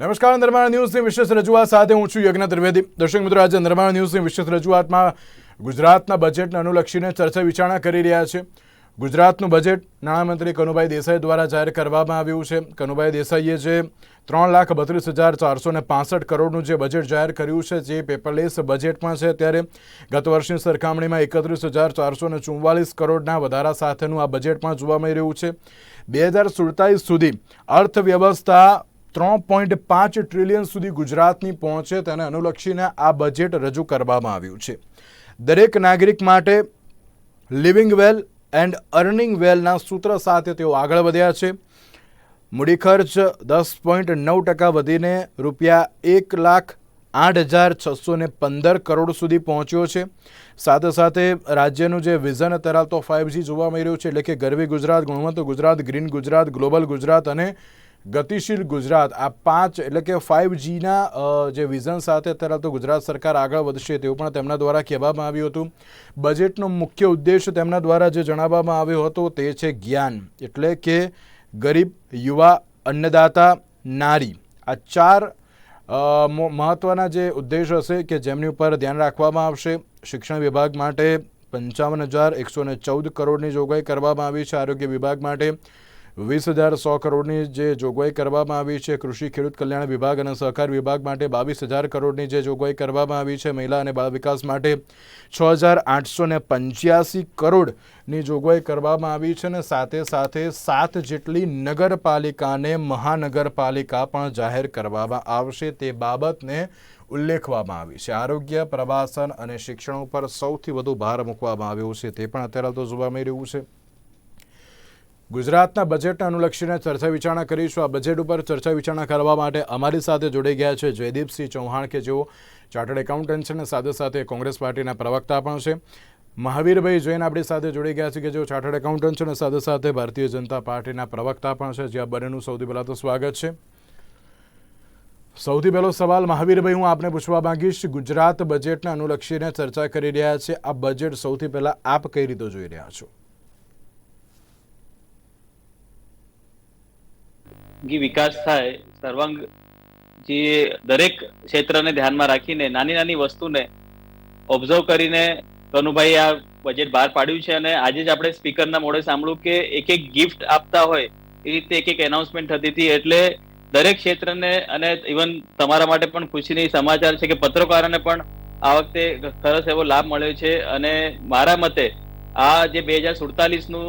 નમસ્કાર, નિર્માણ ન્યૂઝની વિશેષ રજૂઆત સાથે હું છું યજ્ઞ ત્રિવેદી. દર્શક મિત્રો, આજે નિર્માણ ન્યૂઝની વિશેષ રજૂઆતમાં ગુજરાતના બજેટને અનુલક્ષીને ચર્ચા વિચારણા કરી રહ્યા છે. ગુજરાતનું બજેટ નાણામંત્રી કનુભાઈ દેસાઈ દ્વારા જાહેર કરવામાં આવ્યું છે. કનુભાઈ દેસાઈએ જે ત્રણ લાખ બત્રીસ હજાર ચારસો ને પાસઠ કરોડનું જે બજેટ જાહેર કર્યું છે, જે પેપરલેસ બજેટમાં છે, ત્યારે ગત વર્ષની સરખામણીમાં એકત્રીસ હજાર ચારસો ને ચુમ્માલીસ કરોડના વધારા સાથેનું આ બજેટમાં જોવા મળી રહ્યું છે. બે હજાર સુડતાલીસ સુધી અર્થવ્યવસ્થા ત્રણ પોઈન્ટ પાંચ ટ્રિલિયન સુધી ગુજરાતની પહોંચે તેને અનુલક્ષીને આ બજેટ રજૂ કરવામાં આવ્યું છે. દરેક નાગરિક માટે લિવિંગ વેલ એન્ડ અર્નિંગ વેલના સૂત્ર સાથે તેઓ આગળ વધ્યા છે. મૂડી ખર્ચ દસ પોઈન્ટ નવ ટકા વધીને રૂપિયા એક લાખ આઠ હજાર છસો ને પંદર કરોડ સુધી પહોંચ્યો છે. સાથે સાથે રાજ્યનું જે વિઝન ધરાવતો ફાઇવજી જોવા મળી રહ્યું છે, એટલે કે ગરવી ગુજરાત, ગુણવંત ગુજરાત ગ્રીન ગુજરાત ગ્લોબલ ગુજરાત અને ગતિશીલ ગુજરાત. આ પાંચ, એટલે કે ફાઇવ જીના જે વિઝન સાથે અત્યારે તો ગુજરાત સરકાર આગળ વધશે તેવું પણ તેમના દ્વારા કહેવામાં આવ્યું હતું. બજેટનો મુખ્ય ઉદ્દેશ તેમના દ્વારા જે જણાવવામાં આવ્યો હતો તે છે જ્ઞાન. એટલે કે ગરીબ, યુવા, અન્નદાતા, નારી. આ ચાર મહત્ત્વના જે ઉદ્દેશ હશે કે જેમની ઉપર ધ્યાન રાખવામાં આવશે. શિક્ષણ વિભાગ માટે પંચાવન હજાર એકસો ને ચૌદ કરોડની જોગવાઈ કરવામાં આવી છે આરોગ્ય વિભાગ માટે. વીસ હજાર સો કરોડની જે જોગવાઈ કરવામાં આવી છે, કૃષિ, ખેડૂત કલ્યાણ વિભાગ અને સહકાર વિભાગ માટે બાવીસ હજાર કરોડની જે જોગવાઈ કરવામાં આવી છે, મહિલા અને બાળ વિકાસ માટે છ હજાર આઠસો ને પંચ્યાસી કરોડની જોગવાઈ કરવામાં આવી છે અને સાથે સાથે સાત જેટલી નગરપાલિકાને મહાનગરપાલિકા પણ જાહેર કરવામાં આવશે તે બાબતને ઉલ્લેખવામાં આવી છે. આરોગ્ય, પ્રવાસન અને શિક્ષણ ઉપર સૌથી વધુ ભાર મૂકવામાં આવ્યો છે તે પણ અત્યારે તો જોવા મળી રહ્યું છે. ગુજરાતના બજેટને અનુલક્ષીને ચર્ચા વિચારણા કરીશું. આ બજેટ ઉપર ચર્ચા વિચારણા કરવા માટે અમારી સાથે જોડાઈ ગયા છે જયદીપસિંહ ચૌહાણ કે જેઓ ચાર્ટર્ડ એકાઉન્ટન્ટ છે અને સાથે સાથે કોંગ્રેસ પાર્ટીના પ્રવક્તા પણ છે. મહાવીરભાઈ જૈન આપણી સાથે જોડાઈ ગયા છે કે જેઓ ચાર્ટર્ડ એકાઉન્ટન્ટ છે અને સાથે સાથે ભારતીય જનતા પાર્ટીના પ્રવક્તા પણ છે. જ્યાં બંનેનું સૌથી પહેલાં તો સ્વાગત છે. સૌથી પહેલો સવાલ, મહાવીરભાઈ, હું આપને પૂછવા માંગીશ. ગુજરાત બજેટને અનુલક્ષીને ચર્ચા કરી રહ્યા છે. આ બજેટ સૌથી પહેલાં આપ કઈ રીતે જોઈ રહ્યા છો? વિકાસ થાય, સર્વાંગ જે દરેક ક્ષેત્રને ધ્યાનમાં રાખીને નાની નાની વસ્તુને ઓબ્ઝર્વ કરીને કનુભાઈ આ બજેટ બહાર પાડ્યું છે અને આજે જ આપણે સ્પીકરના મોડે સાંભળ્યું કે એક એક ગિફ્ટ આપતા હોય, એ રીતે એક એક એનાઉન્સમેન્ટ થતી હતી એટલે દરેક ક્ષેત્રને અને ઇવન તમારા માટે પણ ખુશીની સમાચાર છે કે પત્રકારોને પણ આ વખતે સરસ એવો લાભ મળ્યો છે અને મારા મતે આ જે બે હજાર સુડતાલીસનું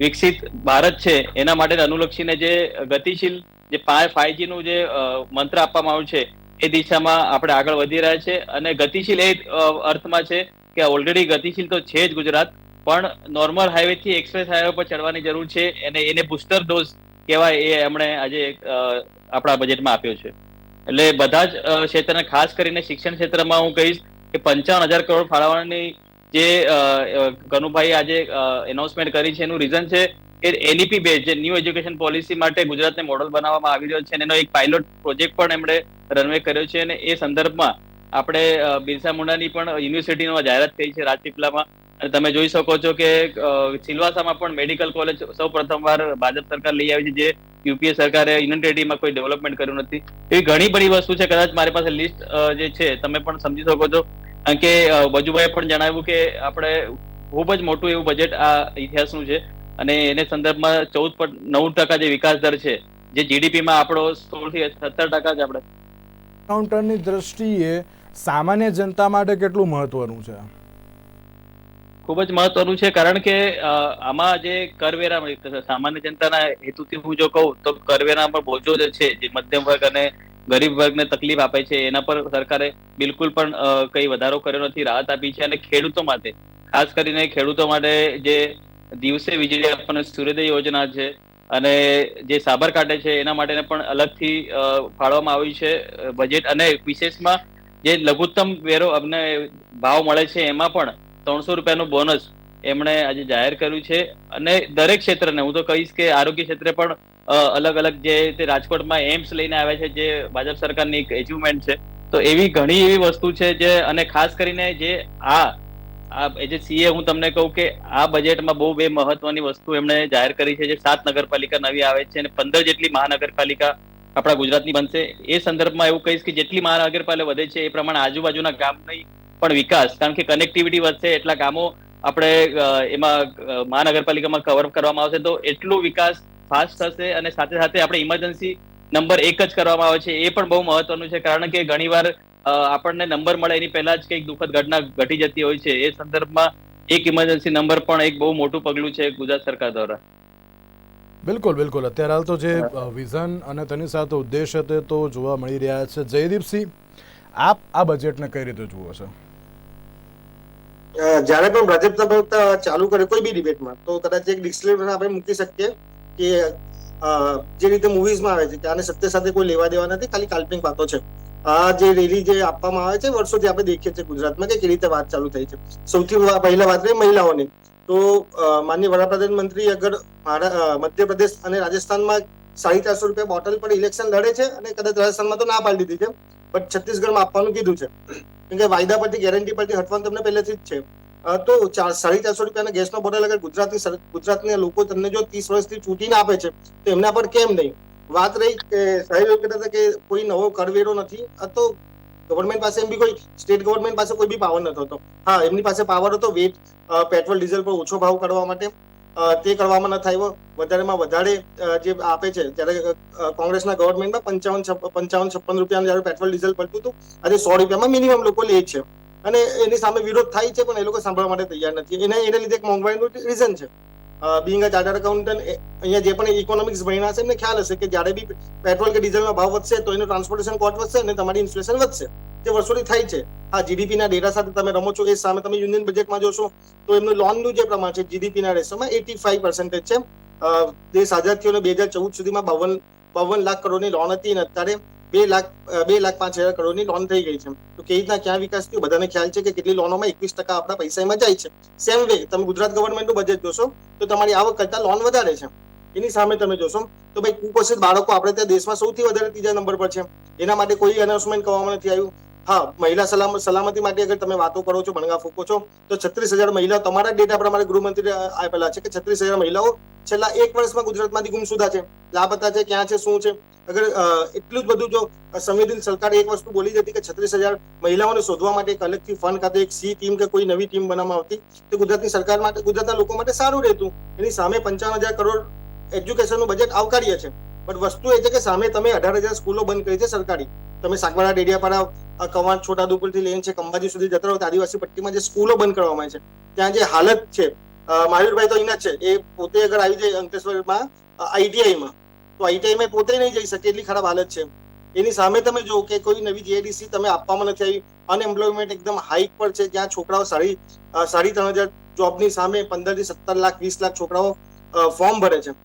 વિકસિત ભારત છે, એના માટે અનુલક્ષીને જે ગતિશીલ જે ફાઈવજી નું જે મંત્ર આપવામાં આવ્યું છે, એ દિશામાં આપણે આગળ વધી રહ્યા છે અને ગતિશીલ એ અર્થમાં છે કે ઓલરેડી ગતિશીલ તો છે જ ગુજરાત, પણ નોર્મલ હાઈવે થી એક્સપ્રેસ હાઈવે પર ચડવાની જરૂર છે અને એને બુસ્ટર ડોઝ કહેવાય એ એમણે આજે આપણા બજેટમાં આપ્યો છે. એટલે બધા જ ક્ષેત્રને, ખાસ કરીને શિક્ષણ ક્ષેત્રમાં હું કહીશ કે પંચાવન હજાર કરોડ ફાળવવાની જે કનુભાઈ આજે એનાઉન્સમેન્ટ કરી છે, એનું રીઝન છે કે એનઈપી બેઝ જે ન્યૂ એજ્યુકેશન પોલિસી માટે ગુજરાતને મોડલ બનાવવામાં આવી રહ્યો છે એનો એક પાયલોટ પ્રોજેક્ટ પણ એમણે રનવે કર્યો છે અને એ સંદર્ભમાં આપણે બિરસા મુંડાની પણ યુનિવર્સિટીનો જાહેરાત થઈ છે રાજપીપલામાં અને તમે જોઈ શકો છો કે સિલવાસામાં પણ મેડિકલ કોલેજ સૌ પ્રથમવાર ભાજપ સરકાર લઈ આવી છે, જે યુપીએ સરકારે યુનિવર્સિટીમાં કોઈ ડેવલપમેન્ટ કર્યું નથી. એવી ઘણી બધી વસ્તુ છે. કદાચ મારી પાસે લિસ્ટ જે છે, તમે પણ સમજી શકો છો. કારણ કે બજુભાઈ પણ જણાવ્યું કે આપણે ખૂબ જ મોટું એવું બજેટ આ ઇતિહાસનું છે અને એને સંદર્ભમાં ચૌદ પોઈન્ટ નવ ટકા જે વિકાસ દર છે જે જીડીપીમાં આપણો સોળથી સત્તર ટકા જ આપણે. કાઉન્ટરની દ્રષ્ટિએ સામાન્ય જનતા માટે કેટલું મહત્વનું છે? ખૂબ જ મહત્વનું છે કારણ કે આમાં જે કરવેરા સામાન્ય જનતાના હેતુથી હું જો કહું તો કરવેરા પર બોજો જે છે જે મધ્યમ વર્ગ અને ગરીબ વર્ગને તકલીફ આપે છે એના પર સરકારે બિલકુલ પણ કઈ વધારો કર્યો નથી રાહત આપી છે અને ખેડૂતો માટે ખાસ કરીને ખેડૂતો માટે જે દિવસે વીજળી આપવાની સૂર્યોદય યોજના છે અને જે સાબરકાંઠે છે એના માટે પણ અલગથી અ, ફાળવવામાં આવ્યું છે બજેટ અને વિશેષમાં જે લઘુત્તમ વેરો અમને ભાવ મળે છે એમાં પણ ત્રણસો રૂપિયાનું બોનસ એમણે આજે જાહેર કર્યું છે. અને દરેક ક્ષેત્રને હું તો કહીશ કે આરોગ્ય ક્ષેત્રે પણ અલગ અલગ જે તે રાજકોટમાં એમ્સ લઈને આવ્યા છે, જે ભાજપ સરકારની એક એચિવમેન્ટ છે, તો એવી ઘણી એવી વસ્તુ છે જે, અને ખાસ કરીને જે આ જે સીએ હું તમને કહું કે આ બજેટમાં બહુ બે મહત્વની વસ્તુ એમણે જાહેર કરી છે, જે સાત નગરપાલિકા નવી આવે છે અને પંદર જેટલી મહાનગરપાલિકા આપણા ગુજરાતની બનશે. એ સંદર્ભમાં એવું કહીશ કે જેટલી મહાનગરપાલિકા વધે છે, એ પ્રમાણે આજુબાજુના ગામની પણ વિકાસ. કારણ કે કનેક્ટિવિટી વધશે, એટલા ગામો આપણે એમાં મહાનગરપાલિકામાં કવર કરવામાં આવશે. તો એટલું વિકાસ ફાસ્ટ થશે અને સાથે સાથે આપણે ઇમરજન્સી નંબર એક જ કરવામાં આવે છે. એ પણ બહુ મહત્વનું છે કારણ કે ઘણીવાર આપણને નંબર મળે એની પહેલા જ કંઈક દુઃખદ ઘટના ઘટી જતી હોય છે. એ સંદર્ભમાં એક ઇમરજન્સી નંબર પણ એક બહુ મોટું પગલું છે ગુજરાત સરકાર દ્વારા. બિલકુલ બિલકુલ. અત્યારે હાલ તો જે વિઝન અને તેની સાથે ઉદ્દેશ હતો તો જોવા મળી રહ્યા છે. જયદીપસિંહ આપ આ બજેટને કઈ રીતે જુઓ છો? જ્યારે પણ ભાજપ ચાલુ કરે કોઈ બી ડિબેટમાં તો કદાચ એક ડિસ્ક્લેમર આપણે મૂકી શકીએ. કે જે રીતે મૂવીઝમાં આવે છે કે આને સત્ય સાથે કોઈ લેવા દેવા નથી, ખાલી કાલ્પનિક વાતો છે. આ જે રેલી જે આપવામાં આવે છે, વર્ષોથી આપણે દેખીએ છીએ ગુજરાતમાં કે કેવી રીતે વાત ચાલુ થઈ છે. સૌથી પહેલા વાત રહી મહિલાઓની. તો માન્ય વડાપ્રધાન મંત્રી અગર મધ્યપ્રદેશ અને રાજસ્થાનમાં સાડી ચારસો રૂપિયા બોટલ પર ઇલેક્શન લડે છે અને કદાચ રાજસ્થાનમાં તો ના પાડી દીધી છે બટ છત્તીસગઢમાં આપવાનું કીધું છે. કેમ કે વાયદા પરથી ગેરંટી પરથી હટવાનું તમને પહેલેથી જ છે. તો સાડી ચારસો રૂપિયાના ગેસનો બોટલ અગર ગુજરાતની ગુજરાતના લોકો તમને જો ત્રીસ વર્ષથી ચૂંટીને આપે છે, તો એમના પર કેમ નહીં? વાત રહી કે સાહેબ કહેતા હતા કે કોઈ નવો કરવેરો નથી તો ગવર્મેન્ટ પાસે એમ બી કોઈ સ્ટેટ ગવર્મેન્ટ પાસે કોઈ બી પાવર નતો હતો. હા, એમની પાસે પાવર હતો વેટ પેટ્રોલ, ડીઝલ પર ઓછો ભાવ કરવા માટે. તે કરવામાં ન થાય વધારેમાં વધારે જે આપે છે, ત્યારે કોંગ્રેસના ગવર્મેન્ટમાં પંચાવન પંચાવન છપ્પન રૂપિયાનું જ્યારે પેટ્રોલ, ડીઝલ પડતું હતું, આજે સો રૂપિયામાં મિનિમમ લોકો લે છે. અને એની સામે વિરોધ થાય છે પણ એ લોકો સાંભળવા માટે તૈયાર નથી. એને એને લીધે એક મોંઘવારીનું રીઝન છે. બિંગ અ ચાર્ટર્ડ એકાઉન્ટન્ટ અહીંયા જે પણ ઇકોનોમિક્સ ભણ્યા છે, એમને ખ્યાલ હશે કે જ્યારે બી પેટ્રોલ કે ડીઝલનો ભાવ વધશે, તો એનું ટ્રાન્સપોર્ટેશન કોસ્ટ વધશે અને તમારી ઇન્ફ્લેશન વધશે. જે વર્ષોથી થાય છે. હા જીડીપીના ડેટા સાથે તમે રમો છો, એ સામે તમે યુનિયન બજેટમાં જોશો, તો એમનું લોનનું જે પ્રમાણ છે જીડીપીના રેશોમાં એટી ફાઈવ પર્સન્ટેજ છે. દેશ આઝાદ થયો બે હજાર ચૌદ સુધીમાં બાવન બાવન લાખ કરોડની લોન હતી અને અત્યારે બે લાખ બે લાખ પાંચ હજાર કરોડની લોન થઈ ગઈ છે. તો કેવી રીતના ક્યાં વિકાસ થયો? બધાને ખ્યાલ છે કે કેટલી લોનોમાં એકવીસ ટકા આપણા પૈસા એમાં જાય છે. સેમ વે તમે ગુજરાત ગવર્મેન્ટનું બજેટ જોશો, તો તમારી આવક કરતા લોન વધારે છે. એની સામે તમે જોશો, તો ભાઈ કુપોષિત બાળકો આપણે ત્યાં દેશમાં સૌથી વધારે ત્રીજા નંબર પર છે. એના માટે કોઈ એનાઉન્સમેન્ટ કરવામાં નથી આવ્યું. હા, મહિલા સલામ, સલામતી માટે અગર તમે વાતો કરો છો, ભણગા ફૂકો છો, તો છત્રીસ હજાર મહિલાઓ તમારા ડેટા પ્રમાણે ગૃહમંત્રી આપેલા છે કે છત્રીસ હજાર મહિલાઓ છેલ્લા એક વર્ષમાં ગુજરાતમાંથી ગુમસુદા છે. લાપતા છે, ક્યાં છે, શું છે? અગર એટલું જ બધું જો સંવેદનશીલ સરકારે એક વસ્તુ બોલી હતી કે છત્રીસ હજાર મહિલાઓને શોધવા માટે એક અલગથી ફંડ ખાતે એક સી ટીમ કે કોઈ નવી ટીમ બનાવવામાં આવતી, તો ગુજરાતની સરકાર માટે, ગુજરાતના લોકો માટે સારું રહેતું. એની સામે પંચાવન હજાર કરોડ એજ્યુકેશનનું બજેટ આવકાર્ય છે. બટ વસ્તુ એ છે કે સામે તમે અઢાર હજાર સ્કૂલો બંધ કરી છે સરકારી. તમે સાગબારા ડેડિયાપાડા કવાંટ છોટાઉદેપુરથી લઈને છે કંબાજી સુધી જતા રહો આદિવાસી પટ્ટીમાં જે સ્કૂલો બંધ કરવામાં આવી છે, ત્યાં જે હાલત છે મહાવીરભાઈ તો અહીંના છે, એ પોતે અગર આવી જાય અંકલેશ્વરમાં આઈટીઆઈમાં તો આઈટીઆઈમાં પોતે નહીં જઈ શકે, એટલી ખરાબ હાલત છે. એની સામે તમે જો કે કોઈ નવી જીઆઈડીસી તમે આપવામાં નથી આવી, અનએમ્પ્લોયમેન્ટ એકદમ હાઈક પર છે, જ્યાં છોકરાઓ સાડી સાડી ત્રણ હજાર જોબની સામે પંદરથી સત્તર લાખ, વીસ લાખ છોકરાઓ ફોર્મ ભરે છે.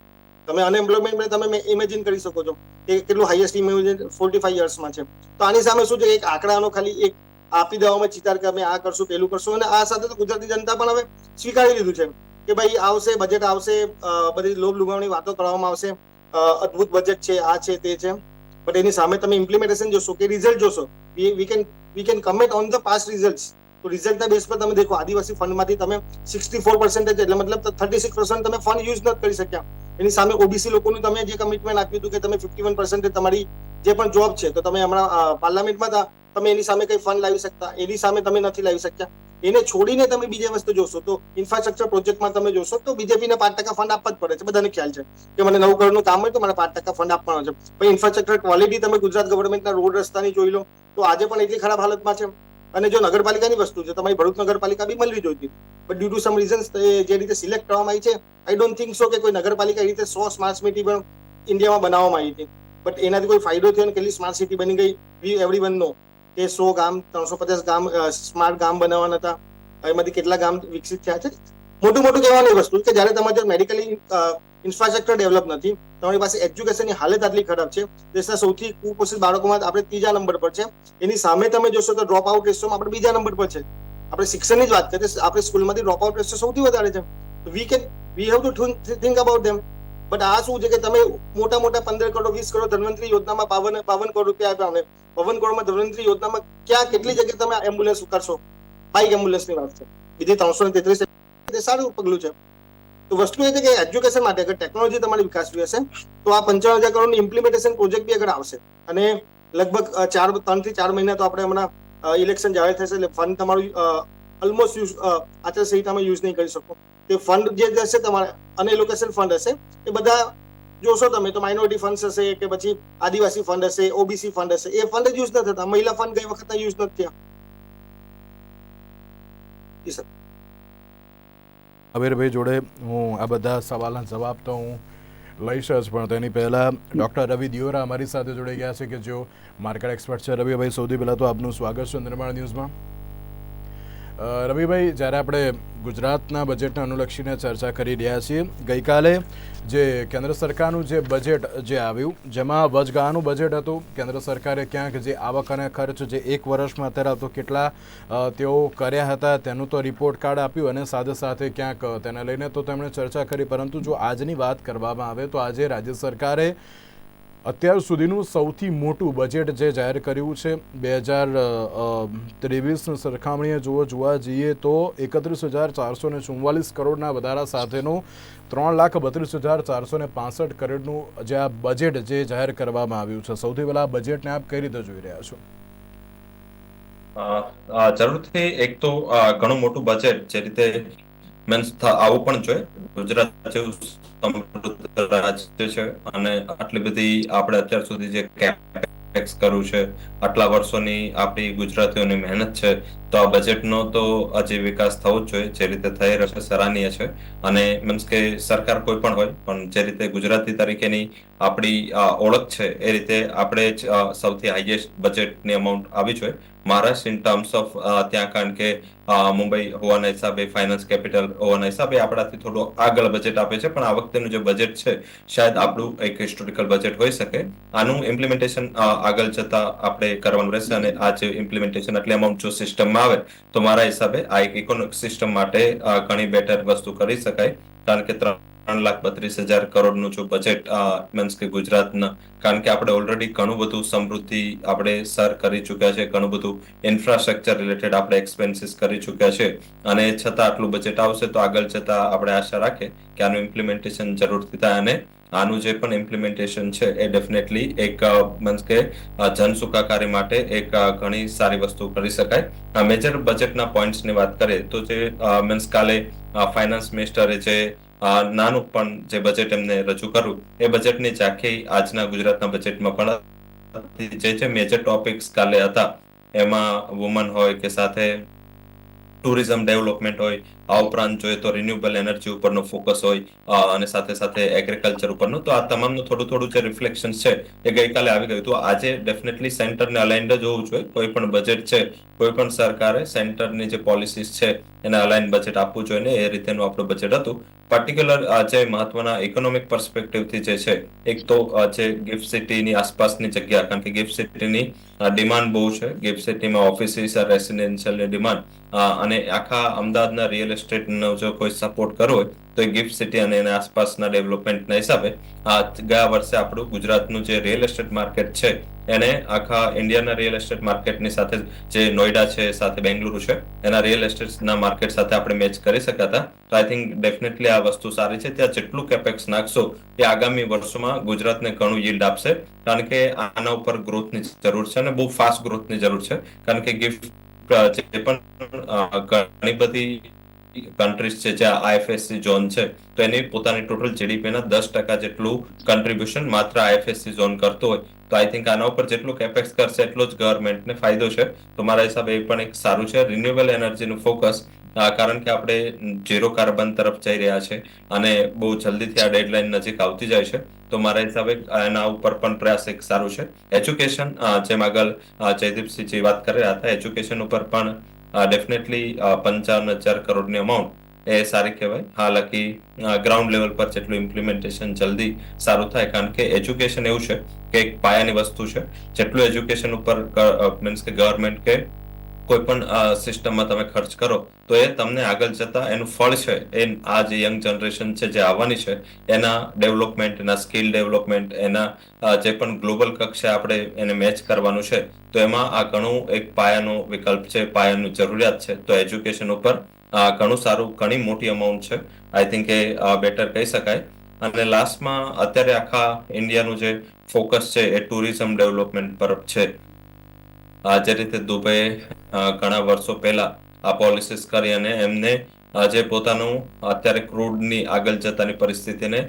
તમે અનએમ્પ્લોયમેન્ટ તમે ઇમેજિન કરી શકો છો. કે કેટલું હાઈએસ્ટ ઇમેજિન ફોર્ટી ફાઈવ યર્સમાં છે. તો આની સામે શું છે? એક આંકડાનો ખાલી એક આપી દેવામાં ચિતાર કે અમે આ કરશું, પેલું કરશું અને આ સાથે તો ગુજરાતી જનતા પણ હવે સ્વીકારી લીધું છે કે ભાઈ આવશે બજેટ આવશે બધી લોભ લુભાવણી વાતો કરવામાં આવશે અદ્ભુત બજેટ છે, આ છે, તે છે. બટ એની સામે તમે ઇમ્પ્લિમેન્ટેશન જોશો કે રિઝલ્ટ જોશો we can we can comment on the past result તો રિઝલ્ટના બેસ પર તમે દેખો, આદિવાસી ફંડમાંથી તમે સિક્સટી ફોર પર્સન્ટેજ એટલે મતલબ થર્ટી સિક્સ પર્સન્ટ તમે ફંડ યુઝ નથી કરી શક્યા. એની સામે ઓબીસી લોકોનું તમે જે કમિટમેન્ટ આપ્યું હતું કે તમે ફિફ્ટી વન પર્સન્ટેજ તમારી જે પણ જોબ છે, તો તમે હમણાં પાર્લામેન્ટમાં હતા તમે એની સામે કઈ ફંડ લાવી શકતા. એની સામે તમે નથી લાવી શક્યા. એને છોડીને તમે બીજી વસ્તુ જોશો, તો ઇન્ફ્રાસ્ટ્રક્ચર પ્રોજેક્ટમાં તમે જોશો, તો બીજેપીને પાંચ ટકા ફંડ આપવા જ પડે છે. બધાને ખ્યાલ છે કે મને નવું કરોડનું કામ હોય તો મને પાંચ ટકા ફંડ આપવાનો છે. પણ ઇન્ફ્રાસ્ટ્રક્ચર ક્વોલિટી તમે ગુજરાત ગવર્મેન્ટના રોડ રસ્તાની જોઈ લો, તો આજે પણ એટલી ખરાબ હાલતમાં છે. અને જો નગરપાલિકાની વસ્તુ છે, તમારી ભરૂચ નગરપાલિકા બી મળવી જોઈતી. But due to some reasons જે રીતે સિલેક્ટ કરવામાં આવી છે આઈ ડોન્ટ થિંક સો કે કોઈ નગરપાલિકા એ રીતે સો સ્માર્ટ સિટી પણ ઇન્ડિયામાં બનાવવામાં આવી હતી. બટ એનાથી કોઈ ફાયદો થયો ને કેટલી સ્માર્ટ સિટી બની ગઈ વી એવરી વન નો કે સો ગામ, ત્રણસો પચાસ ગામ સ્માર્ટ ગામ બનાવવાના હતા. એમાંથી કેટલા ગામ વિકસિત થયા છે? મોટું મોટું કહેવાની વસ્તુ કે જ્યારે તમારે મેડિકલી ઇન્ફ્રાસ્ટ્રક્ચર ડેવલપ નથી, તમારી પાસે એજ્યુકેશનની હાલત આટલી ખરાબ છે, દેશના સૌથી કુપોષિત બાળકોમાં આપણે ત્રીજા નંબર પર છે. એની સામે તમે જોશો તો ડ્રોપ આઉટ રેશિયોમાં આપણે બીજા નંબર પર છે. આપણે શિક્ષણની જ વાત કરીએ આપણે સ્કૂલમાંથી ડ્રોપ આઉટ રેશિયો સૌથી વધારે છે. We can we have to think about them but આ શું છે કે તમે મોટા મોટા પંદર કરોડ, વીસ કરોડ ધન્વંતરી યોજનામાં બાવન બાવન કરોડ રૂપિયા આપ્યા અમને બાવન કરોડમાં ધન્વંતરી યોજનામાં ક્યાં કેટલી જગ્યાએ તમે એમ્બ્યુલન્સ કરશો બાઇક એમ્બ્યુલન્સની વાત છે. બીજી ત્રણસો ને તેત્રીસ તે સારું પગલું છે. તો વસ્તુ એ છે કે એજ્યુકેશન માટે અગર ટેકનોલોજી તમારી વિકાસ હશે, તો આ પંચાવન હજાર કરોડની ઇમ્પ્લિમેન્ટેશન પ્રોજેક્ટ બી આગળ આવશે, અને લગભગ ચાર ત્રણથી ચાર મહિના તો આપણે હમણાં ઇલેક્શન જાહેર થશે એટલે ફંડ તમારું ઓલમોસ્ટ યુઝ આચારસંહિતામાં યુઝ નહીં કરી શકો. તે ફંડ જે હશે તમારે અનએલોકેશન ફંડ હશે, એ બધા જોશો તમે તો માઇનોરિટી ફંડ હશે કે પછી આદિવાસી ફંડ હશે ઓબીસી ફંડ હશે, એ ફંડ યુઝ નથી થતા. મહિલા ફંડ ગઈ વખત યુઝ નથી થયા? અબીરભાઈ જોડે હું આ બધા સવાલના જવાબ તો હું લઈશ જ, પણ તેની પહેલાં ડૉક્ટર રવિ દિયોરા અમારી સાથે જોડાઈ ગયા છે કે જેઓ માર્કેટ એક્સપર્ટ છે. રવિભાઈ, સૌથી પહેલાં તો આપનું સ્વાગત છે નિર્માણ ન્યૂઝમાં. રવિભાઈ, જ્યારે આપણે ગુજરાતના બજેટને અનુલક્ષીને ચર્ચા કરી રહ્યા છીએ, ગઈકાલે જે કેન્દ્ર સરકારનું જે બજેટ જે આવ્યું, જેમાં વચગાળાનું બજેટ હતું, કેન્દ્ર સરકારે ક્યાંક જે આવક અને ખર્ચ જે એક વર્ષમાં અત્યારે હતો કેટલા તેઓ કર્યા હતા, તેનું તો રિપોર્ટ કાર્ડ આપ્યું અને સાથે સાથે ક્યાંક તેને લઈને તો તેમણે ચર્ચા કરી, પરંતુ જો આજની વાત કરવામાં આવે તો આજે રાજ્ય સરકારે અત્યાર સુધીનું સૌથી મોટું બજેટ જે જાહેર કર્યું છે, બે હજાર ત્રેવીસની સરખામણીએ જો જોવા જઈએ તો એકત્રીસ હજાર ચારસો ને ચુમ્માલીસ કરોડના વધારા સાથેનું ત્રણ લાખ બત્રીસ હજાર ચારસો ને પાસઠ કરોડનું જે આ બજેટ જે જાહેર કરવામાં આવ્યું છે. સૌથી પહેલાં આ બજેટને આપ કઈ રીતે જોઈ રહ્યા છો? જરૂરથી એક તો ઘણું મોટું બજેટ જે રીતે મીન્સ આવું પણ જોઈએ. ગુજરાત જેવું સમૃદ્ધ રાજ્ય છે અને આટલી બધી આપણે અત્યાર સુધી જે કેપેક્સ કર્યું છે, આટલા વર્ષોની આપણી ગુજરાતીઓની મહેનત છે, તો આ બજેટનો તો હજી વિકાસ થવો જ જોઈએ. જે રીતે થઈ રહ્યો છે, સરાહનીય છે. અને મીન્સ કે સરકાર કોઈ પણ હોય, પણ જે રીતે ગુજરાતી તરીકેની આપણી ઓળખ છે, એ રીતે આપણે જ સૌથી હાઈએસ્ટ બજેટની અમાઉન્ટ આવી જોઈએ. મહારાષ્ટ્ર ઇન ટર્મ્સ ઓફ ત્યાં કારણ કે મુંબઈ હોવાના હિસાબે ફાઇનાન્સ કેપિટલ હોવાના હિસાબે આપણાથી થોડું આગળ બજેટ આપે છે, પણ આ વખતેનું જે બજેટ છે, શાયદ આપણું એક હિસ્ટોરિકલ બજેટ હોઈ શકે. આનું ઇમ્પ્લિમેન્ટેશન આગળ જતા આપણે કરવાનું રહેશે અને આ જે ઇમ્પ્લિમેન્ટેશન એટલે અમાઉન્ટ જો સિસ્ટમમાં આવે, તો મારા હિસાબે આ એક ઇકોનોમિક સિસ્ટમ માટે ઘણી બેટર વસ્તુ કરી શકાય. કારણ કે ત્રણ લાખ બત્રીસ હજાર કરોડનું જો બજેટ મીન્સ કે ગુજરાતના. કારણ કે આપણે ઓલરેડી ઘણું બધું સમૃદ્ધિ આપણે સર કરી ચૂક્યા છે, ઘણું બધું ઇન્ફ્રાસ્ટ્રક્ચર રિલેટેડ આપણે એક્સપેન્સીસ કરી ચૂક્યા છે. અને છતાં આટલું બજેટ આવશે તો આગળ જતા આપણે આશા રાખીએ કે આનું ઇમ્પ્લિમેન્ટેશન જરૂરથી થાય અને આનું જે પણ ઇમ્પ્લિમેન્ટેશન છે એ ડેફિનેટલી એક મીન્સ કે જન સુખાકારી માટે એક ઘણી સારી વસ્તુ કરી શકાય. મેજર બજેટના પોઈન્ટ્સની વાત કરીએ તો જે મીન્સ કાલે ફાઇનાન્સ મિનિસ્ટરે જે નાનું પણ જે બજેટ એમને રજૂ કર્યું, એ બજેટની ઝાંખી આજના ગુજરાતના બજેટમાં પણ જે જે મેજર ટોપિક્સ કાલે હતા, એમાં વુમન હોય કે સાથે ટુરિઝમ ડેવલપમેન્ટ હોય આ ઉપરાંત જોઈએ તો રિન્યુએબલ એનર્જી ઉપરનો ફોકસ હોય અને સાથે સાથે એગ્રીકલ્ચર ઉપરનો, તો આ તમામનું થોડું થોડું જે રિફ્લેક્શન છે, એ ગઈકાલે આવી ગયું. તો આજે ડેફિનેટલી સેન્ટરને અલાઇન્ડ જ હોવું જોઈએ. કોઈ પણ બજેટ છે, કોઈ પણ સરકારે સેન્ટરની જે પોલિસીસ છે, એને અલાઇન બજેટ આપવું જોઈએ ને એ રીતેનું આપણું બજેટ હતું. પર્ટિક્યુલર જે મહત્વના ઇકોનોમિક પર્સપેક્ટિવથી જે છે, એક તો જે ગિફ્ટ સિટીની આસપાસની જગ્યા, કારણ કે ગિફ્ટ સિટીની ડિમાન્ડ બહુ છે. ગિફ્ટ સિટીમાં ઓફિસીસ રેસિડેન્શિયલની ડિમાન્ડ અને આખા અમદાવાદના રિયલ એસ્ટેટનો જો કોઈ સપોર્ટ કરવો હોય, તો ગિફ્ટ સિટી અને એના આસપાસના ડેવલપમેન્ટના હિસાબે આ ગયા વર્ષે આપણું ગુજરાતનું જે રિયલ એસ્ટેટ માર્કેટ છે, એને આખા ઇન્ડિયાના રિયલ એસ્ટેટ માર્કેટની સાથે જે નોઈડા છે, સાથે બેંગલુરુ છે, એના રિયલ એસ્ટેટના માર્કેટ સાથે આપણે મેચ કરી શકાતા. તો આઈ થિંક ડેફિનેટલી આ વસ્તુ સારી છે. ત્યાં જેટલું કેપેક્સ નાખશો, એ આગામી વર્ષોમાં ગુજરાતને ઘણું યીલ્ડ આપશે. કારણ કે આના ઉપર ગ્રોથની જરૂર છે અને બહુ ફાસ્ટ ગ્રોથની જરૂર છે. કારણ કે ગિફ્ટ જે પણ ઘણી બધી કન્ટ્રીઝ છે, જ્યાં આઈએફએસસી ઝોન છે, તો એની પોતાની ટોટલ જીડીપીના દસ ટકા જેટલું કન્ટ્રીબ્યુશન માત્ર આઈએફએસસી ઝોન કરતો હોય. તો આઈ થિંક આના ઉપર જેટલું કેપેક્સ કરશે, એટલો જ ગવર્મેન્ટને ફાયદો છે. તો મારા હિસાબે એ પણ એક સારું છે. રિન્યુએબલ એનર્જીનું ફોકસ કારણ કે આપણે ઝીરો કાર્બન તરફ જઈ રહ્યા છે અને બહુ જલ્દીથી આ ડેડલાઇન નજીક આવતી જાય છે. તો મારા હિસાબે એના ઉપર પણ પ્રયાસ એક સારું છે. એજ્યુકેશન જેમ આગળ જયદીપસિંહજી વાત કરી રહ્યા હતા એજ્યુકેશન ઉપર પણ ડેફિનેટલી પંચાવન હજાર કરોડની અમાઉન્ટ એ સારી કહેવાય. હાલાકી ગ્રાઉન્ડ લેવલ પર જેટલું ઇમ્પ્લિમેન્ટેશન જલ્દી સારું થાય, કારણ કે એજ્યુકેશન એવું છે કે એક પાયાની વસ્તુ છે. જેટલું એજ્યુકેશન ઉપર મીન્સ કે ગવર્મેન્ટ કે કોઈ પણ સિસ્ટમમાં તમે ખર્ચ કરો, તો એ તમને આગળ જતા એનું ફળ છે, એ આ જે યંગ જનરેશન છે, જે આવવાની છે, એના ડેવલપમેન્ટ, એના સ્કિલ ડેવલપમેન્ટ, એના જે પણ ગ્લોબલ કક્ષાએ આપણે એને મેચ કરવાનું છે, તો એમાં આ ઘણું એક પાયાનો વિકલ્પ છે, પાયાનું જરૂરિયાત છે, તો એજ્યુકેશન ઉપર ઘણું સારું, ઘણી મોટી અમાઉન્ટ છે, આઈ થિંક એ બેટર કહી શકાય. અને લાસ્ટમાં અત્યારે આખા ઇન્ડિયાનું જે ફોકસ છે, એ ટુરિઝમ ડેવલપમેન્ટ પર છે. જે રીતે દુબઈ ઘણા વર્ષો પહેલા આ પોલિસીસ કરી અને એમને આજે પોતાનું અત્યારે ક્રૂડની આગળ જતાની પરિસ્થિતિને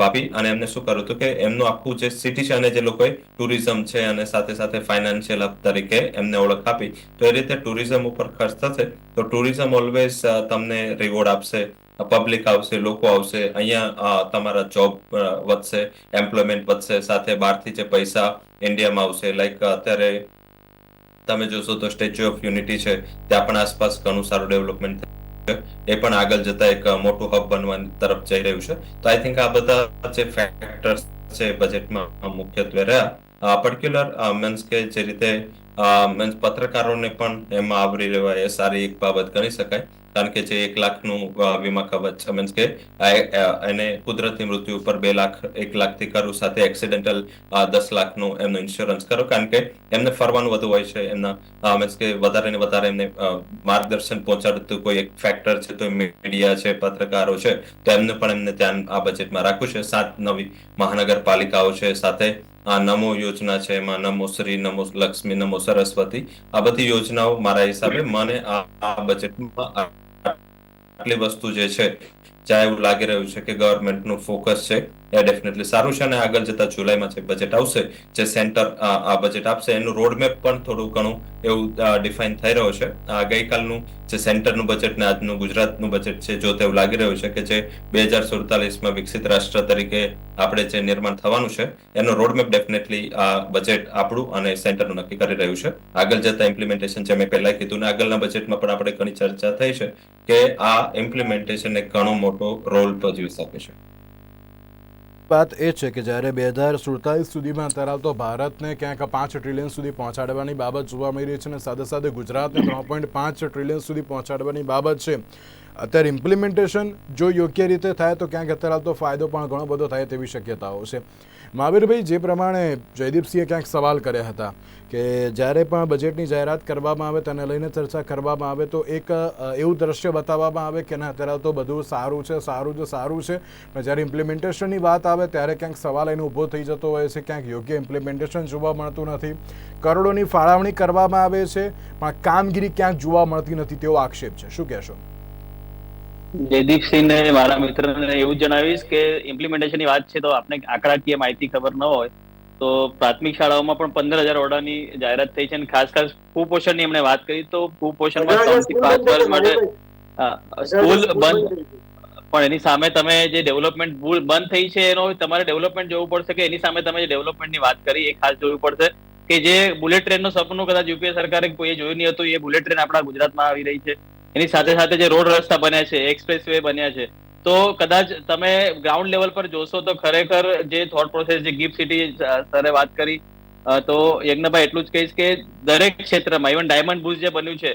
પાપી અને એમને શું કર્યું હતું કે એમનું આખું જે સિટી છે અને જે લોકોએ ટુરિઝમ છે અને સાથે સાથે ફાઇનાન્શિયલ હબ તરીકે એમને ઓળખ આપી, તો એ રીતે ટુરિઝમ ઉપર ખર્ચ થશે, તો ટુરિઝમ ઓલવેઝ તમને રિવોર્ડ આપશે પબ્લિક આવશે, લોકો આવશે, અહીંયા તમારા જોબ વધશે એમ્પ્લોયમેન્ટ વધશે, સાથે બહારથી જે પૈસા ઇન્ડિયામાં આવશે લાઈક અત્યારે તમે જોશો તો સ્ટેચ્યુ ઓફ યુનિટી છે, ત્યાં પણ આસપાસ ઘણું સારું ડેવલપમેન્ટ છે. એ પણ આગળ જતા એક મોટું હબ બનવાની તરફ જઈ રહ્યું છે. તો આઈ થિંક આ બધા જે ફેક્ટર્સ છે બજેટમાં મુખ્યત્વે રહ્યા. પર્ટિક્યુલર મીન્સ કે જે રીતે મીન્સ પત્રકારોને પણ એમાં આવરી લેવાય એ સારી એક બાબત ગણી શકાય. કારણ કે જે એક લાખનું વીમા કવચ મીન્સ કે એને કુદરતી મૃત્યુ ઉપર બે લાખ, એક લાખથી કરું સાથે એક્સિડેન્ટલ દસ લાખનું એમનું ઇન્સ્યોરન્સ કરો. કારણ કે એમને ફરવાનું વધુ હોય છે, એમના મીન્સ કે વધારે ને વધારે એમને માર્ગદર્શન પહોંચાડતું કોઈ એક ફેક્ટર છે, તો મીડિયા છે, પત્રકારો છે, તો એમને પણ એમને ધ્યાન આ બજેટમાં રાખવું છે. સાત નવી મહાનગરપાલિકાઓ છે, સાથે આ નમો યોજના છે, એમાં નમો શ્રી, નમો લક્ષ્મી, નમો સરસ્વતી, આ બધી યોજનાઓ મારા હિસાબે મને આ બજેટમાં આટલી વસ્તુ જે છે જ્યાં એવું લાગી રહ્યું છે કે ગવર્મેન્ટનું ફોકસ છે. એ ડેફિનેટલી સારું છે અને આગળ જતા જુલાઈમાં જે બજેટ આવશે, જે સેન્ટર આ બજેટ આપશે, એનું રોડમેપ પણ થોડું ઘણું એવું ડિફાઇન થઈ રહ્યો છે. આ ગઈકાલનું જે સેન્ટરનું બજેટ ને આજનું ગુજરાતનું બજેટ છે, જો તેવું લાગી રહ્યું છે કે જે બે હજાર સુડતાલીસમાં વિકસિત રાષ્ટ્ર તરીકે આપણે જે નિર્માણ થવાનું છે, એનો રોડમેપ ડેફિનેટલી આ બજેટ આપણું અને સેન્ટરનું નક્કી કરી રહ્યું છે. આગળ જતા ઇમ્પ્લિમેન્ટેશન જે મેં પહેલા કીધું ને, આગળના બજેટમાં પણ આપણે ઘણી ચર્ચા થઈ છે કે આ ઇમ્પ્લિમેન્ટેશન એક ઘણો મોટો રોલ ભજવી શકે છે. વાત એ છે કે જ્યારે બે હજાર સુડતાલીસ સુધીમાં ધરાવતો ભારતને ક્યાંક પાંચ ટ્રિલિયન સુધી પહોંચાડવાની બાબત જોવા મળી રહી છે અને સાથે સાથે ગુજરાતને ત્રણ પોઈન્ટ પાંચ ટ્રિલિયન સુધી પહોંચાડવાની બાબત છે. અત્યારે ઇમ્પ્લિમેન્ટેશન જો યોગ્ય રીતે થાય તો ક્યાંક અત્યારે તો ફાયદો પણ ઘણો બધો થાય તેવી શક્યતાઓ છે. મહાવીરભાઈ, જે પ્રમાણે જયદીપસિંહે ક્યાંક સવાલ કર્યા હતા કે જ્યારે પણ બજેટની જાહેરાત કરવામાં આવે તેને લઈને ચર્ચા કરવામાં આવે તો એક એવું દ્રશ્ય બતાવવામાં આવે કે ના, અત્યારે તો બધું સારું છે, સારું જ સારું છે. પણ જ્યારે ઇમ્પ્લિમેન્ટેશનની વાત આવે ત્યારે ક્યાંક સવાલ એનો ઊભો થઈ જતો હોય છે, ક્યાંક યોગ્ય ઇમ્પ્લિમેન્ટેશન જોવા મળતું નથી. કરોડોની ફાળવણી કરવામાં આવે છે, પણ કામગીરી ક્યાંક જોવા મળતી નથી તેવો આક્ષેપ છે. શું કહેશો? જયદીપસિંહને મારા મિત્રને એવું જણાવીશ કે implementation ની વાત છે તો આપને આંકડાકીય માહિતી ખબર ન હોય તો પ્રાથમિક શાળાઓમાં પણ પંદર હજાર ઓરડાની જાહેરાત થઈ છે અને ખાસ ખાસ કુપોષણની એમણે વાત કરી તો કુપોષણમાં પાંચ વર્ષ માટે સ્કૂલ બંધ. પણ એની સામે તમે જે ડેવલપમેન્ટ બંધ થઈ છે એનો તમારે ડેવલપમેન્ટ જોવું પડશે કે એની સામે તમે જે ડેવલપમેન્ટની વાત કરી એ ખાસ જોવું પડશે કે જે બુલેટ ટ્રેનનું સપનું કદાચ યુપીએ સરકારે કોઈએ જોયું નહીં હતું એ બુલેટ ટ્રેન આપણા ગુજરાતમાં આવી રહી છે. એની સાથે સાથે જે રોડ રસ્તા બન્યા છે એક્સપ્રેસ વે બન્યા છે, તો કદાચ તમે ગ્રાઉન્ડ લેવલ પર જોશો તો ખરેખર જે થોટ પ્રોસેસ જે ગિફ્ટ સિટી સરે વાત કરી તો યજ્ઞભાઈ એટલું જ કહીશ કે દરેક ક્ષેત્રમાં ઇવન ડાયમંડ બુઝ જે બન્યું છે,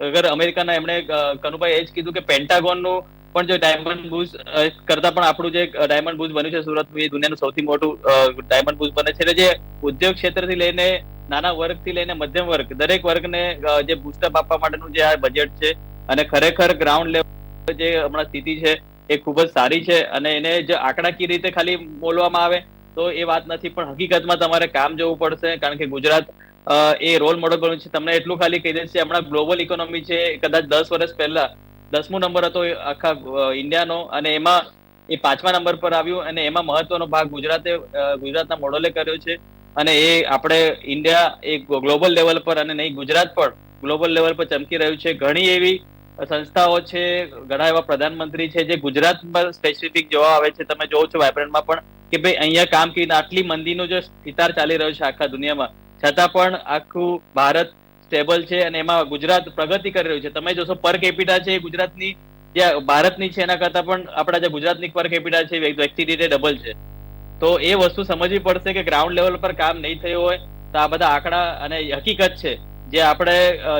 અગર અમેરિકાના એમણે કનુભાઈ એ જ કીધું કે પેન્ટાગોનનું પણ જો ડાયમંડ બુઝ કરતા પણ આપણું જે ડાયમંડ બુઝ બન્યું છે સુરત, એ દુનિયાનું સૌથી મોટું ડાયમંડ બુઝ બને છે. જે ઉદ્યોગ ક્ષેત્રથી લઈને, નાના વર્ગથી લઈને મધ્યમ વર્ગ, દરેક વર્ગને જે બુસ્ટઅપ આપવા માટેનું જે આ બજેટ છે અને ખરેખર ગ્રાઉન્ડ લેવલ જે હમણાં સ્થિતિ છે એ ખૂબ જ સારી છે અને એને જે આંકડાકીય રીતે ખાલી બોલવામાં આવે તો એ વાત નથી, પણ હકીકતમાં તમારે કામ જોવું પડશે, કારણ કે ગુજરાત એ રોલ મોડલ બન્યું છે. તમને એટલું ખાલી કહી દેશે હમણાં ગ્લોબલ ઇકોનોમી છે કદાચ દસ વર્ષ પહેલા દસમો નંબર હતો આખા ઇન્ડિયાનો અને એમાં એ પાંચમા નંબર પર આવ્યું અને એમાં મહત્વનો ભાગ ગુજરાતે ગુજરાતના મોડલે કર્યો છે. અને એ આપણે ઇન્ડિયા એ ગ્લોબલ લેવલ પર અને નહીં, ગુજરાત પણ ગ્લોબલ લેવલ પર ચમકી રહ્યું છે. ઘણી એવી સંસ્થાઓ છે, ઘણા એવા પ્રધાનમંત્રી છે જે ગુજરાતમાં સ્પેસિફિક જોવા આવે છે. તમે જોવો છો વાઇબ્રન્ટમાં પણ કે ભાઈ અહીંયા કામ કરીને આટલી મંદીનો જો સિતાર ચાલી રહ્યો છે આખા દુનિયામાં. છતાં પણ આખું ભારત સ્ટેબલ છે અને એમાં ગુજરાત પ્રગતિ કરી રહ્યું છે. તમે જોશો પર કેપિટા છે ગુજરાતની, જે ભારતની છે એના કરતા પણ આપણા જે ગુજરાતની પર કેપિટા છે વ્યક્તિ રીતે ડબલ છે. તો એ વસ્તુ સમજવી પડશે કે ગ્રાઉન્ડ લેવલ પર કામ નહીં થયું હોય તો આ બધા આંકડા અને હકીકત છે જે આપણે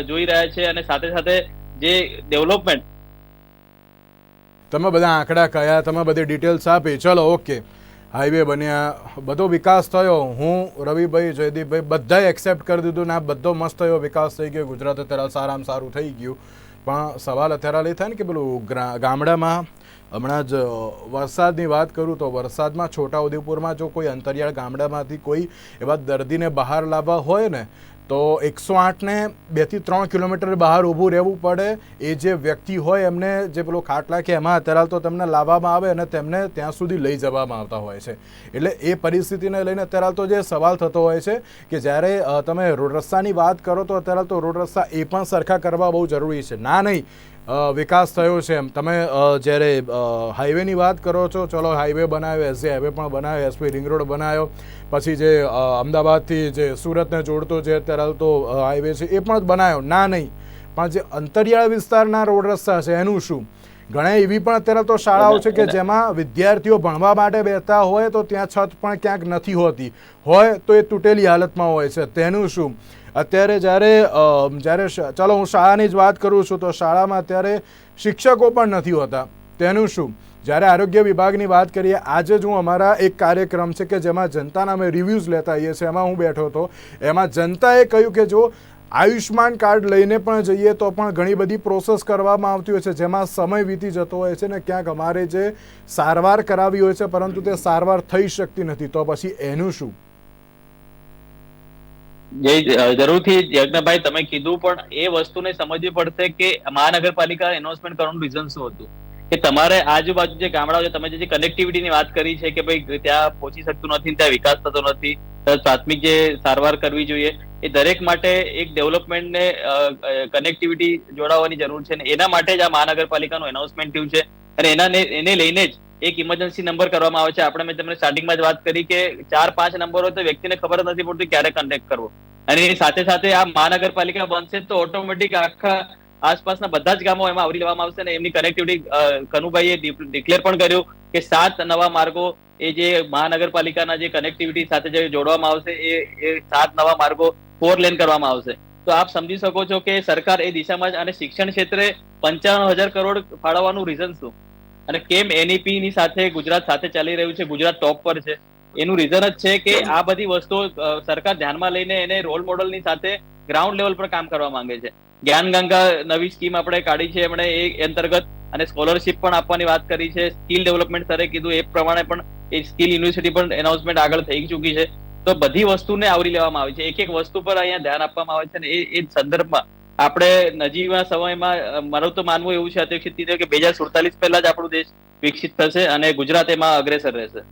જોઈ રહ્યા છે અને સાથે સાથે જે ડેવલપમેન્ટ તમે બધા આંકડા કયા, તમે બધી ડિટેલ્સ આપી. ચલો ઓકે હાઈવે બન્યા. બધો વિકાસ થયો. હું, રવિભાઈ, જયદીપભાઈ બધાએ એક્સેપ્ટ કરી દીધું ને આ બધો મસ્ત થયો વિકાસ થઈ ગયો. ગુજરાત અત્યારે સારામાં સારું થઈ ગયું. પણ સવાલ અત્યારે થાય ને કે પેલું ગામડામાં, હમણાં જ વરસાદની વાત કરું તો વરસાદમાં છોટાઉદેપુરમાં જો કોઈ અંતરિયાળ ગામડામાંથી કોઈ એવા દર્દીને બહાર લાવવા હોય ને તો એકસો આઠને બેથી ત્રણ કિલોમીટર બહાર ઊભું રહેવું પડે. એ જે વ્યક્તિ હોય એમને જે પેલો ખાટલા કે એમાં અત્યારે તો તેમને લાવવામાં આવે અને તેમને ત્યાં સુધી લઈ જવામાં આવતા હોય છે. એટલે એ પરિસ્થિતિને લઈને અત્યારે તો જે સવાલ થતો હોય છે કે જ્યારે તમે રોડ રસ્તાની વાત કરો તો અત્યારે તો રોડ રસ્તા એ પણ સરખા કરવા બહુ જરૂરી છે. ના નહીં વિકાસ થયો છે એમ. તમે જ્યારે હાઈવેની વાત કરો છો ચલો હાઈવે બનાવ્યો એસજી હાઈવે પણ બનાવ્યો એસપી રિંગ રોડ બનાવ્યો. પછી જે અમદાવાદથી જે સુરતને જોડતો જે અત્યારે તો હાઈવે છે એ પણ બનાવ્યો. ના નહીં. પણ જે અંતરિયાળ વિસ્તારના રોડ રસ્તા છે એનું શું? ઘણા એવી પણ અત્યારે તો શાળાઓ છે કે જેમાં વિદ્યાર્થીઓ ભણવા માટે બેસતા હોય તો ત્યાં છત પણ ક્યાંક નથી હોતી. હોય તો એ તૂટેલી હાલતમાં હોય છે. તેનું શું? અત્યારે જ્યારે જ્યારે ચાલો હું શાળાની જ વાત કરું છું, તો શાળામાં અત્યારે શિક્ષકો પણ નથી હોતા. તેનું શું? જ્યારે આરોગ્ય વિભાગની વાત કરીએ, આજે જ હું અમારા એક કાર્યક્રમ છે કે જેમાં જનતાના અમે રિવ્યૂઝ લેતા આવીએ છીએ. એમાં હું બેઠો હતો. એમાં જનતાએ કહ્યું કે જો આયુષ્માન કાર્ડ લઈને પણ જઈએ, તો પણ ઘણી બધી પ્રોસેસ કરવામાં આવતી હોય છે. જેમાં સમય વીતી જતો હોય છે ને ક્યાંક અમારે જે સારવાર કરાવી હોય છે, પરંતુ તે સારવાર થઈ શકતી નથી. તો પછી એનું શું? જે જરૂરથી યજ્ઞભાઈ તમે કીધું, પણ એ વસ્તુને સમજવી પડશે કે મહાનગરપાલિકા એનાઉન્સમેન્ટ કરવાનું રીઝન શું હતું? કે તમારે આજુબાજુ જે ગામડાઓ છે, તમે જે કનેક્ટિવિટીની વાત કરી છે કે ભાઈ ત્યાં પહોંચી શકતું નથી, ત્યાં વિકાસ થતો નથી પ્રાથમિક જે સારવાર કરવી જોઈએ, એ દરેક માટે એક ડેવલપમેન્ટને કનેક્ટિવિટી જોડાવાની જરૂર છે ને એના માટે જ આ મહાનગરપાલિકાનું એનાઉન્સમેન્ટ થયું છે. અને એના એને લઈને જ એક ઇમરજન્સી નંબર કરવામાં આવે છે. આપણે મેં તમને સ્ટાર્ટિંગમાં જ વાત કરી કે ચાર, પાંચ નંબર હોય તો વ્યક્તિને ખબર નથી પડતી ક્યારે કન્ટેક્ટ કરવો. અને એની સાથે સાથે આ મહાનગરપાલિકા બનશે તો ઓટોમેટિક આખા આસપાસના બધા જ ગામો એમાં આવરી લેવામાં આવશે અને એમની કનેક્ટિવિટી કનુભાઈએ ડિક્લેર પણ કર્યું કે સાત નવા માર્ગો એ જે મહાનગરપાલિકાના જે કનેક્ટિવિટી સાથે જે જોડવામાં આવશે એ સાત નવા માર્ગો ફોર લેન કરવામાં આવશે. તો આપ સમજી શકો છો કે સરકાર એ દિશામાં અને શિક્ષણ ક્ષેત્રે પંચાવન હજાર કરોડ ફાળવવાનું રીઝન શું? અને કેમ એનઈપી ની સાથે ગુજરાત સાથે ચાલી રહ્યું છે? ગુજરાત ટોપ પર છે. એનું રીઝન જ છે કે આ બધી વસ્તુઓ સરકાર ધ્યાનમાં લઈને એને રોલ મોડલની સાથે ગ્રાઉન્ડ લેવલ પર કામ કરવા માંગે છે. જ્ઞાન ગંગા નવી સ્કીમ આપણે કાઢી છે, એમણે એ અંતર્ગત અને સ્કોલરશિપ પણ આપવાની વાત કરી છે. સ્કિલ ડેવલપમેન્ટ સરે કીધું એ પ્રમાણે પણ એ સ્કિલ યુનિવર્સિટી પણ એનાઉન્સમેન્ટ આગળ થઈ ચૂકી છે. તો બધી વસ્તુને આવરી લેવામાં આવી છે. એક એક વસ્તુ પર અહીંયા ધ્યાન આપવામાં આવે છે ને એ એ સંદર્ભમાં આપણે નજીવા સમયમાં મારું તો માનવું એવું છે અધ્યક્ષ કે બે હજાર સુડતાલીસ પહેલા જ આપણો દેશ વિકસિત થશે અને ગુજરાત એમાં અગ્રેસર રહેશે.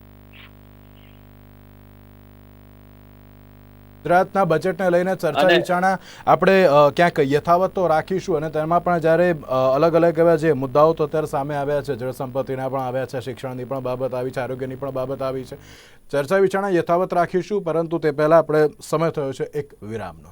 ગુજરાતના બજેટને લઈને ચર્ચા વિચારણા આપણે ક્યાંક યથાવત તો રાખીશું અને તેમાં પણ જ્યારે અલગ અલગ એવા જે મુદ્દાઓ તો અત્યારે સામે આવ્યા છે જળ સંપત્તિના પણ આવ્યા છે શિક્ષણની પણ બાબત આવી છે આરોગ્યની પણ બાબત આવી છે. ચર્ચા વિચારણા યથાવત રાખીશું પરંતુ તે પહેલાં આપણે સમય થયો છે એક વિરામનો.